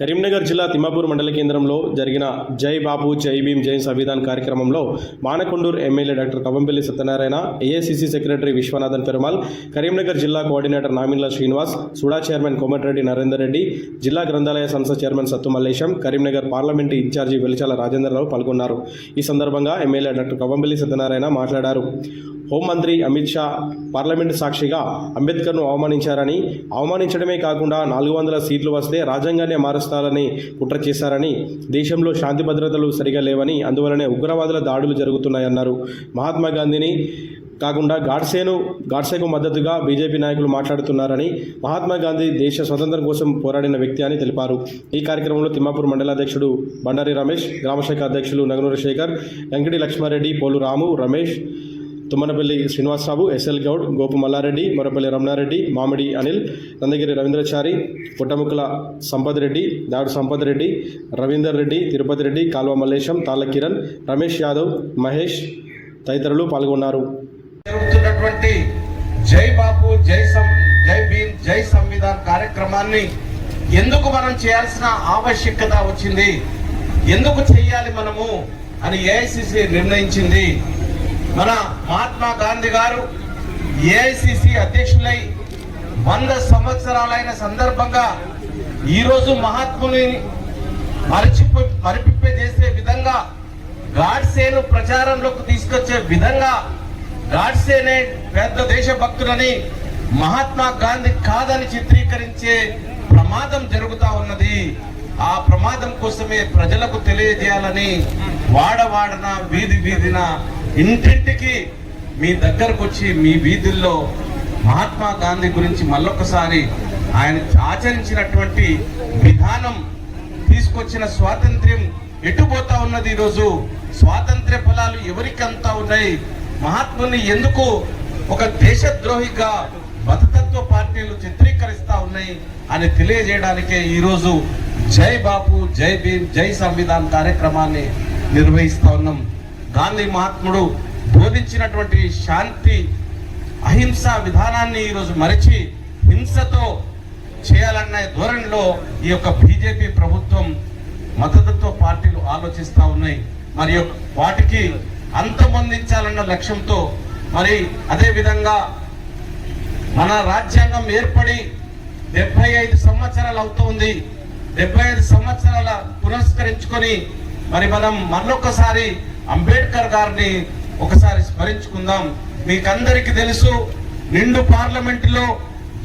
కరీంనగర్ జిల్లా తిమ్మాపూర్ మండల కేంద్రంలో జరిగిన జై బాపు జై భీమ్ జై సంవిధాన్ కార్యక్రమంలో Manakondur MLA doctor Kavampalli Satyanarayana AICC secretary Vishwanathan Perumal Karimnagar జిల్లా coordinator Naminla Srinivas SUDA chairman Komatireddy Narender Reddy జిల్లా గ్రంథాలయ సంస్థ chairman Sathu Mallesham Karimnagar parliament incharge Velichala Rajendrarao పాల్గొన్నారు. ఈ సందర్భంగా ఎమ్మెల్యే డాక్టర్ కవంపల్లి సత్యనారాయణ మాట్లాడారు. హోంమంత్రి అమిత్ షా పార్లమెంటు సాక్షిగా అంబేద్కర్ను అవమానించారని అవమానించడమే కాకుండా నాలుగు వందల సీట్లు వస్తే రాజ్యాంగాన్ని మారుస్తారని కుట్ర చేశారని దేశంలో శాంతి భద్రతలు సరిగా లేవని అందువలనే ఉగ్రవాదుల దాడులు జరుగుతున్నాయన్నారు. మహాత్మా గాంధీని కాకుండా గాడ్సేను గాడ్సేకు మద్దతుగా బీజేపీ నాయకులు మాట్లాడుతున్నారని మహాత్మా గాంధీ దేశ స్వతంత్రం కోసం పోరాడిన వ్యక్తి అని తెలిపారు. ఈ కార్యక్రమంలో తిమ్మాపూర్ మండలాధ్యక్షుడు బండారి రమేష్ గ్రామశాఖ అధ్యక్షులు నగనూరు శేఖర్ వెంకటి లక్ష్మారెడ్డి పోలు రాము రమేష్ తుమ్మనపల్లి శ్రీనివాసరావు ఎస్ఎల్ గౌడ్ గోపు మల్లారెడ్డి మొరపల్లి రమణారెడ్డి మామిడి అనిల్ నందగిరి రవీంద్రచారి పుట్టముక్కల సంపత్ రెడ్డి దాడు సంపత్ రెడ్డి రవీందర్ రెడ్డి తిరుపతి రెడ్డి కాల్వ మల్లేశం తాళ్ళ కిరణ్ రమేష్ యాదవ్ మహేష్ తదితరులు పాల్గొన్నారు. జరుగుతున్నటువంటి జై బాపు జై సం జై భీమ్ జై సంవిధాన్ కార్యక్రమాన్ని ఎందుకు మనం చేయాల్సిన ఆవశ్యకత వచ్చింది? ఎందుకు చేయాలి మనము? అని ఏఐసిసి నిర్ణయించింది. మన మహాత్మా గాంధీ గారు ఏఐసిసి అధ్యక్షులై వంద సంవత్సరాలైన సందర్భంగా ఈరోజు మహాత్ముని మరచిపో మరిపిప్పే చేసే విధంగా గాడ్సేను ప్రచారంలోకి తీసుకొచ్చే విధంగా గాడ్సేనే పెద్ద దేశభక్తులని మహాత్మా గాంధీ కాదని చిత్రీకరించే ప్రమాదం జరుగుతా ఉన్నది. ఆ ప్రమాదం కోసమే ప్రజలకు తెలియజేయాలని వాడవాడన వీధి వీధిన ఇంటింటికి మీ దగ్గరకు వచ్చి మీ వీధుల్లో మహాత్మా గాంధీ గురించి మళ్ళొకసారి ఆయన ఆచరించినటువంటి విధానం తీసుకొచ్చిన స్వాతంత్ర్యం ఎటుపోతా ఉన్నది ఈరోజు? స్వాతంత్ర్య ఫలాలు ఎవరికంతా ఉన్నాయి? మహాత్ముని ఎందుకు ఒక దేశద్రోహిగా మతతత్వ పార్టీలు చిత్రీకరిస్తా ఉన్నాయి అని తెలియజేయడానికే ఈరోజు జై బాపు జై భీమ్ జై సంవిధాన్ కార్యక్రమాన్ని నిర్వహిస్తా ఉన్నాం. గాంధీ మహాత్ముడు బోధించినటువంటి శాంతి అహింస విధానాన్ని ఈరోజు మరిచి హింసతో చేయాలన్న ధోరణిలో ఈ యొక్క బీజేపీ ప్రభుత్వం మద్దతుతో పార్టీలు ఆలోచిస్తూ ఉన్నాయి. మరి వాటికి అంతమొందించాలన్న లక్ష్యంతో మరి అదేవిధంగా మన రాజ్యాంగం ఏర్పడి డెబ్బై ఐదు సంవత్సరాలు అవుతోంది. డెబ్బై ఐదు సంవత్సరాల పురస్కరించుకొని మరి మనం మరొకసారి అంబేద్కర్ గారిని ఒకసారి స్మరించుకుందాం. మీకందరికి తెలుసు నిండు పార్లమెంటులో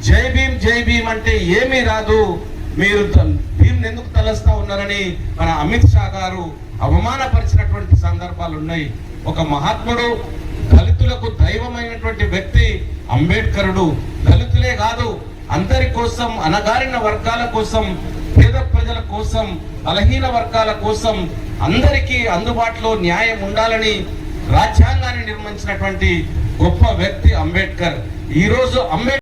జై భీమ్ జై భీమ్ అంటే ఏమీ రాదు. మీరు భీమ్ ఎందుకు తలస్తా ఉన్నారని మన అమిత్ షా గారు అవమానపరిచినటువంటి సందర్భాలు ఉన్నాయి. ఒక మహాత్ముడు దళితులకు దైవమైనటువంటి వ్యక్తి అంబేద్కరుడు. దళితులే కాదు అందరి కోసం అనగారిన వర్గాల కోసం పేద ప్రజల కోసం బలహీన వర్గాల కోసం అందరికీ అందుబాటులో న్యాయం ఉండాలని రాజ్యాంగాన్ని నిర్మించినటువంటి గొప్ప వ్యక్తి అంబేద్కర్. ఈ రోజు అంబేద్కర్